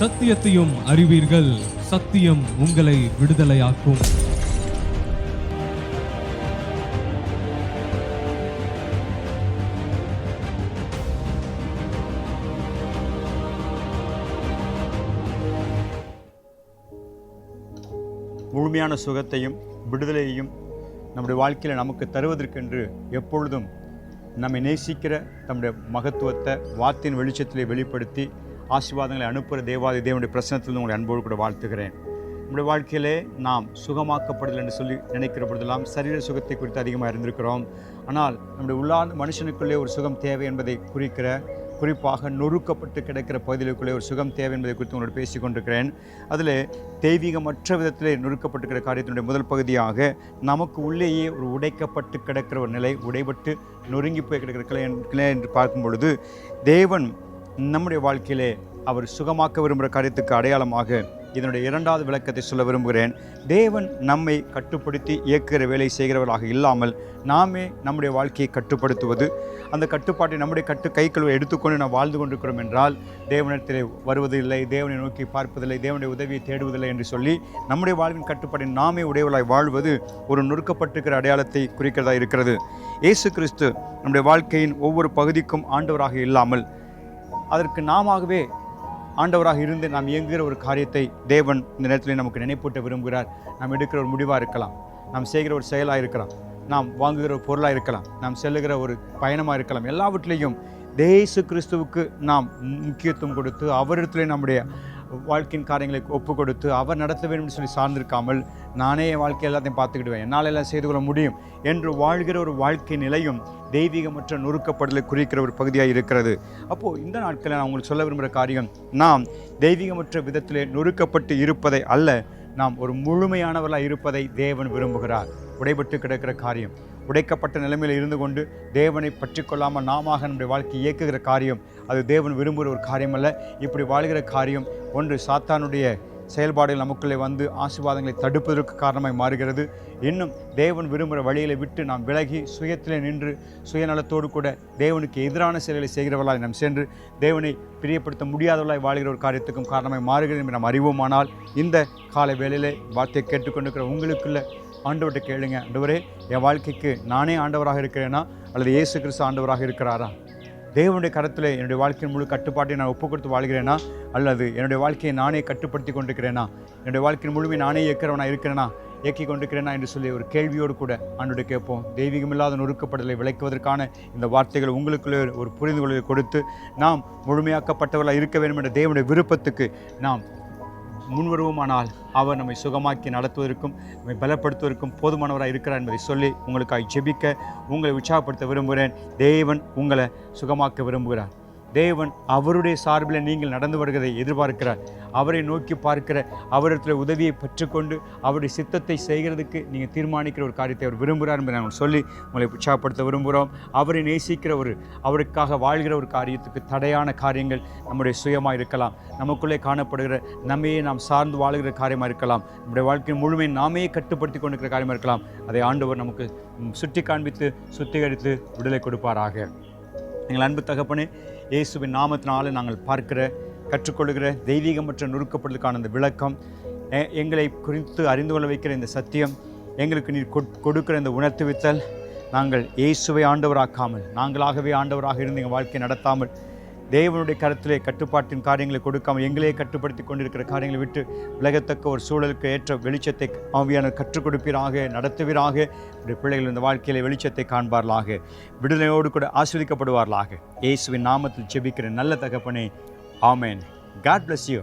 சத்தியத்தையும் அறிவீர்கள். சத்தியம் உங்களை விடுதலையாக்கும். முழுமையான சுகத்தையும் விடுதலையையும் நம்முடைய வாழ்க்கையில் நமக்கு தருவதற்கென்று எப்பொழுதும் நம்மை நேசிக்கிற நம்முடைய மகத்துவத்தை வார்த்தையின் வெளிச்சத்திலே வெளிப்படுத்தி ஆசீர்வாதங்களை அனுப்புகிற தேவாதி தேவனுடைய பிரசனத்தில் உங்களை அன்போடு கூட வாழ்த்துகிறேன். நம்முடைய வாழ்க்கையிலே நாம் சுகமாக்கப்படுதல் என்று சொல்லி நினைக்கிற பொழுதெல்லாம் சரீர சுகத்தை குறித்து அதிகமாக இருந்திருக்கிறோம் ஆனால் நம்முடைய உள்ளார்ந்த மனுஷனுக்குள்ளே ஒரு சுகம் தேவை என்பதை குறிக்கிற குறிப்பாக நொறுக்கப்பட்டு கிடக்கிற பகுதிகளுக்குள்ளே ஒரு சுகம் தேவை என்பதை குறித்து உங்களோட பேசிக் கொண்டிருக்கிறேன் அதில் தெய்வீகமற்ற விதத்திலே நொறுக்கப்பட்டிருக்கிற காரியத்தினுடைய முதல் பகுதியாக நமக்கு உள்ளேயே ஒரு உடைக்கப்பட்டு கிடக்கிற ஒரு நிலை உடைபட்டு நொறுங்கி போய் கிடக்கிற கிளை கிளை என்று பார்க்கும் பொழுது தேவன் நம்முடைய வாழ்க்கையிலே அவர் சுகமாக்க விரும்புகிற காரியத்துக்கு அடையாளமாக இதனுடைய இரண்டாவது விளக்கத்தை சொல்ல விரும்புகிறேன். தேவன் நம்மை கட்டுப்படுத்தி இயக்குகிற வேலை செய்கிறவர்களாக இல்லாமல் நாமே நம்முடைய வாழ்க்கையை கட்டுப்படுத்துவது அந்த கட்டுப்பாட்டை நம்முடைய கட்டு கைக்குழுவை எடுத்துக்கொண்டு நாம் வாழ்ந்து கொண்டிருக்கிறோம் என்றால் தேவனிடத்தில் வருவதில்லை தேவனை நோக்கி பார்ப்பதில்லை தேவனுடைய உதவியை தேடுவதில்லை என்று சொல்லி நம்முடைய வாழ்வின் கட்டுப்பாட்டை நாமே உடையவளாய் வாழ்வது ஒரு நொறுக்கப்பட்டிருக்கிற அடையாளத்தை குறிக்கிறதா இருக்கிறது. இயேசு கிறிஸ்து நம்முடைய வாழ்க்கையின் ஒவ்வொரு பகுதிக்கும் ஆண்டவராக இல்லாமல் அதற்கு நாமாகவே ஆண்டவராக இருந்து நாம் இயங்குகிற ஒரு காரியத்தை தேவன் இந்த நேரத்தில் நமக்கு நினைப்பூட்ட விரும்புகிறார். நாம் எடுக்கிற ஒரு முடிவாக இருக்கலாம். நாம் செய்கிற ஒரு செயலாக இருக்கலாம். நாம் வாங்குகிற ஒரு பொருளாக இருக்கலாம். நாம் செல்லுகிற ஒரு பயணமாக இருக்கலாம். எல்லாவற்றிலையும் தேசு கிறிஸ்துவுக்கு நாம் முக்கியத்துவம் கொடுத்து அவரிடத்துல நம்முடைய வாழ்க்கையின் காரியங்களை ஒப்பு கொடுத்து அவர் நடத்த வேண்டும் சொல்லி சார்ந்திருக்காமல் நானே என் வாழ்க்கை எல்லாத்தையும் பார்த்துக்கிடுவேன். என்னால் எல்லாம் செய்து கொள்ள முடியும் என்று வாழ்கிற ஒரு வாழ்க்கை நிலையும் தெய்வீகமற்ற நொறுக்கப்படுதலை குறிக்கிற ஒரு பகுதியாக இருக்கிறது. அப்போது இந்த நாட்களில் நான் உங்களுக்கு சொல்ல விரும்புகிற காரியம் நாம் தெய்வீகமற்ற விதத்திலே நொறுக்கப்பட்டு இருப்பதை அல்ல நாம் ஒரு முழுமையானவர்களாக இருப்பதை தேவன் விரும்புகிறார். உடைபட்டு கிடக்கிற காரியம். உடைக்கப்பட்ட நிலைமையில் இருந்து கொண்டு தேவனை பற்றி கொள்ளாமல் நாம நம்முடைய வாழ்க்கையை இயக்குகிற காரியம். அது தேவன் விரும்புகிற ஒரு காரியம் அல்ல இப்படி வாழ்கிற காரியம் ஒன்று சாத்தானுடைய செயல்பாடுகள் நமக்குள்ளே வந்து ஆசீர்வாதங்களை தடுப்பதற்கு காரணமாய் மாறுகிறது. இன்னும் தேவன் விரும்புகிற வழிகளை விட்டு நாம் விலகி சுயத்திலே நின்று சுயநலத்தோடு கூட தேவனுக்கு எதிரான செயல்களை செய்கிறவர்களாய் நாம் சென்று தேவனை பிரியப்படுத்த முடியாதவர்களாய் வாழ்கிற ஒரு காரியத்துக்கும் காரணமாய் மாறுகிறது என்று நாம் அறிவோமானால் இந்த கால வேளையிலே வார்த்தையை கேட்டுக்கொண்டிருக்கிற உங்களுக்குள்ள ஆண்டவர்கிட்ட கேளுங்க. ஆண்டவரே என் வாழ்க்கைக்கு நானே ஆண்டவராக இருக்கிறேனா? அல்லது இயேசு கிறிஸ்து ஆண்டவராக இருக்கிறாரா? தேவனுடைய கரத்தில் என்னுடைய வாழ்க்கையின் முழு கட்டுப்பாட்டை நான் ஒப்பு கொடுத்து வாழ்கிறேனா? அல்லது என்னுடைய வாழ்க்கையை நானே கட்டுப்படுத்தி கொண்டிருக்கிறேனா? என்னுடைய வாழ்க்கையின் முழுமை நானே இயக்கிறவனா இருக்கிறேனா? இயக்கி கொண்டிருக்கிறேனா என்று சொல்லி ஒரு கேள்வியோடு கூட ஆண்டோடு கேட்போம். தெய்வீகமில்லாத நொறுக்கப்படலை விளக்குவதற்கான இந்த வார்த்தைகள் உங்களுக்குள்ளே ஒரு புரிந்துகொள்ளலை கொடுத்து நாம் முழுமையாக்கப்பட்டவர்களாக இருக்க வேண்டும் என்ற தேவனுடைய விருப்பத்துக்கு நாம் முன்வருவோமானால் அவர் நம்மை சுகமாக்கி நடத்துவதற்கும் நம்மை பலப்படுத்துவதற்கும் போதுமானவராக இருக்கிறார் என்பதை சொல்லி உங்களுக்காக ஜெபிக்க உங்களை உற்சாகப்படுத்த விரும்புகிறேன். தேவன் உங்களை சுகமாக்க விரும்புகிறார். தேவன் அவருடைய சார்பில் நீங்கள் நடந்து வருகிறதை எதிர்பார்க்கிறார். அவரை நோக்கி பார்க்கிற அவரிடத்தில் உதவியை பெற்றுக்கொண்டு அவருடைய சித்தத்தை செய்கிறதுக்கு நீங்கள் தீர்மானிக்கிற ஒரு காரியத்தை அவர் விரும்புகிறார் என்று நாங்கள் சொல்லி உங்களை உற்சாகப்படுத்த விரும்புகிறோம். அவரை நேசிக்கிற ஒரு அவருக்காக வாழ்கிற ஒரு காரியத்துக்கு தடையான காரியங்கள் நம்முடைய சுயமாக இருக்கலாம். நமக்குள்ளே காணப்படுகிற நம்மையே நாம் சார்ந்து வாழுகிற காரியமாக இருக்கலாம். நம்முடைய வாழ்க்கையின் முழுமையை நாமே கட்டுப்படுத்தி கொண்டிருக்கிற காரியமாக இருக்கலாம். அதை ஆண்டவர் நமக்கு சுட்டி காண்பித்து சுத்திகரித்து விடுதலை கொடுப்பாராக. எங்கள் அன்பு தகப்பனே இயேசுவின் நாமத்தினால நாங்கள் பார்க்கிற கற்றுக்கொள்கிற தெய்வீகமற்ற நுறுக்கப்படுவதற்கான இந்த விளக்கம் எங்களை குறித்து அறிந்து கொள்ள வைக்கிற இந்த சத்தியம் எங்களுக்கு நீர் கொடுக்கிற இந்த உணர்த்துவித்தல் நாங்கள் இயேசுவை ஆண்டவராக்காமல் நாங்களாகவே ஆண்டவராக இருந்து எங்கள் வாழ்க்கையை நடத்தாமல் தேவனுடைய கருத்திலே கட்டுப்பாட்டின் காரியங்களை கொடுக்காமல் எங்களே கட்டுப்படுத்தி கொண்டிருக்கிற காரியங்களை விட்டு விலகத்தக்க ஒரு சூழலுக்கு ஏற்ற வெளிச்சத்தை ஆவியான கற்றுக் கொடுப்பீராக நடத்துவீராக. உடைய பிள்ளைகள் இந்த வாழ்க்கையில் வெளிச்சத்தை காண்பார்களாக. விடுதலையோடு கூட ஆஸ்வதிக்கப்படுவார்களாக இயேசுவின் நாமத்தில் ஜெபிக்கிற நல்ல தகப்பனே. ஆமேன். God bless you